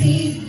see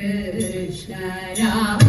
Krishna